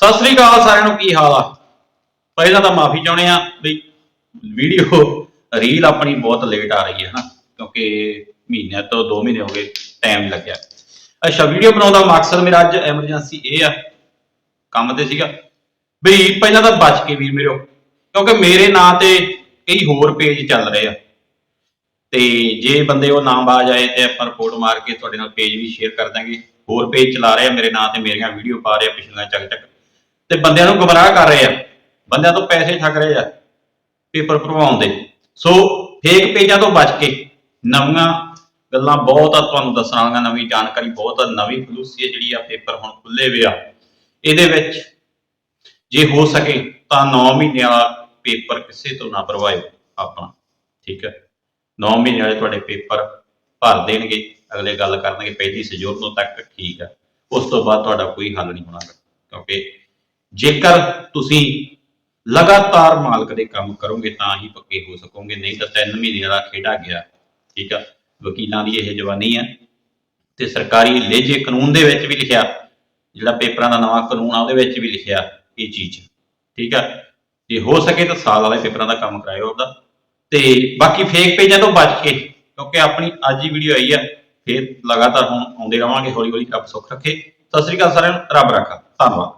ਸਤਿ ਸ੍ਰੀ ਅਕਾਲ ਸਾਰਿਆਂ ਨੂੰ, ਕੀ ਹਾਲ ਆ? ਪਹਿਲਾਂ ਤਾਂ ਮਾਫੀ ਚਾਹੁੰਦੇ ਆ ਵੀ ਵੀਡੀਓ ਰੀਲ ਆਪਣੀ ਬਹੁਤ ਲੇਟ ਆ ਰਹੀ ਹੈ ਨਾ ਕਿਉਂਕਿ ਮਹੀਨਿਆਂ ਤੋਂ 2 ਮਹੀਨੇ ਹੋ ਗਏ ਟਾਈਮ ਲੱਗਿਆ। ਅੱਛਾ ਵੀਡੀਓ ਬਣਾਉਣ ਦਾ ਮਕਸਦ ਮੇਰਾ ਅੱਜ ਐਮਰਜੈਂਸੀ ਇਹ ਆ, ਕੰਮ ਤੇ ਸੀਗਾ, ਵੀ ਪਹਿਲਾਂ ਤਾਂ ਬਚ ਕੇ ਵੀਰ ਮੇਰੋ ਕਿਉਂਕਿ ਮੇਰੇ ਨਾਂ ਤੇ ਕਈ ਹੋਰ ਪੇਜ ਚੱਲ ਰਹੇ ਆ। ਤੇ ਜੇ ਬੰਦੇ ਉਹ ਨਾਮ ਬਾਜ ਆਏ ਤੇ ਆਪਾਂ ਰਿਪੋਰਟ ਮਾਰ ਕੇ ਤੁਹਾਡੇ ਨਾਲ ਪੇਜ ਵੀ ਸ਼ੇਅਰ ਕਰ ਦਾਂਗੇ। ਹੋਰ ਪੇਜ ਚਲਾ ਰਹੇ ਆ, ਮੇਰੇ ਨਾਂ ਤੇ ਮੇਰੀਆਂ ਵੀਡੀਓ ਪਾ ਰਹੇ ਆ, ਪਿਛਲੀਆਂ ਚੱਕ ਚੱਕ ਤੇ ਬੰਦਿਆਂ ਨੂੰ ਗਮਰਾਹ ਕਰ ਰਹੇ ਆ। ਬੰਦਿਆਂ ਤੋਂ ਪੈਸੇ ਠੱਗ ਰਹੇ ਆ ਪੇਪਰ ਭਰਵਾਉਣ ਦੇ। ਸੋ ਫੇਕ ਪੇਜਾਂ ਤੋਂ ਬਚ ਕੇ ਨਵੀਆਂ ਗੱਲਾਂ ਬਹੁਤ ਆ, ਤੁਹਾਨੂੰ ਦੱਸਣ ਵਾਲੀਆਂ ਨਵੀਂ ਜਾਣਕਾਰੀ ਬਹੁਤ ਆ, ਨਵੀਂ ਖਲੂਸੀ ਹੈ ਜਿਹੜੀ ਆ ਪੇਪਰ ਹੁਣ ਖੁੱਲੇ ਵੇ ਆ। ਇਹਦੇ ਵਿੱਚ ਜੇ ਹੋ ਸਕੇ ਤਾਂ 9 ਮਹੀਨੇ ਵਾਲਾ ਪੇਪਰ ਕਿਸੇ ਤੋਂ ਨਾ ਭਰਵਾਇਓ ਆਪਣਾ, ਠੀਕ ਹੈ 9 ਮਹੀਨੇ ਵਾਲੇ ਤੁਹਾਡੇ ਪੇਪਰ ਭਰ ਦੇਣਗੇ, ਅਗਲੇ ਗੱਲ ਕਰਨਗੇ, ਪਹਿਲੀ ਸਜੋਰ ਤੋਂ ਤੱਕ ਠੀਕ ਹੈ ਉਸ ਤੋਂ ਬਾਅਦ ਤੁਹਾਡਾ ਕੋਈ ਹੱਲ ਨਹੀਂ ਹੋਣਾ, ਕਿਉਂਕਿ ਜੇਕਰ ਤੁਸੀਂ ਲਗਾਤਾਰ ਮਾਲਕ ਦੇ ਕੰਮ ਕਰੋਗੇ ਤਾਂ ਹੀ ਪੱਕੇ ਹੋ ਸਕੋਗੇ, ਨਹੀਂ ਤਾਂ 3 ਮਹੀਨੇ ਦਾ ਖੇਡਾ ਗਿਆ, ਠੀਕ ਆ? ਵਕੀਲਾਂ ਦੀ ਇਹ ਜਵਾਨੀ ਹੈ ਤੇ ਸਰਕਾਰੀ ਲੇਜੇ ਕਾਨੂੰਨ ਦੇ ਵਿੱਚ ਵੀ ਲਿਖਿਆ, ਜਿਹੜਾ ਪੇਪਰਾਂ ਦਾ ਨਵਾਂ ਕਾਨੂੰਨ ਆ, ਉਹਦੇ ਵਿੱਚ ਵੀ ਲਿਖਿਆ ਇਹ ਚੀਜ਼, ਠੀਕ ਆ? ਜੇ ਹੋ ਸਕੇ ਤਾਂ ਸਾਲ ਵਾਲੇ ਪੇਪਰਾਂ ਦਾ ਕੰਮ ਕਰਾਇਓ ਉਹਦਾ ਤੇ ਬਾਕੀ ਫੇਕ ਪੇਜਾਂ ਤੋਂ ਬਚ ਕੇ, ਕਿਉਂਕਿ ਆਪਣੀ ਅੱਜ ਹੀ ਵੀਡੀਓ ਆਈ ਆ, ਫਿਰ ਲਗਾਤਾਰ ਹੁਣ ਆਉਂਦੇ ਰਵਾਂਗੇ ਹੌਲੀ ਹੌਲੀ ਰੱਬ ਸੁੱਖ ਰੱਖੇ। ਸਤਿ ਸ੍ਰੀ ਅਕਾਲ ਸਾਰਿਆਂ ਨੂੰ, ਰੱਬ ਰੱਖਾ। ਧੰਨਵਾਦ।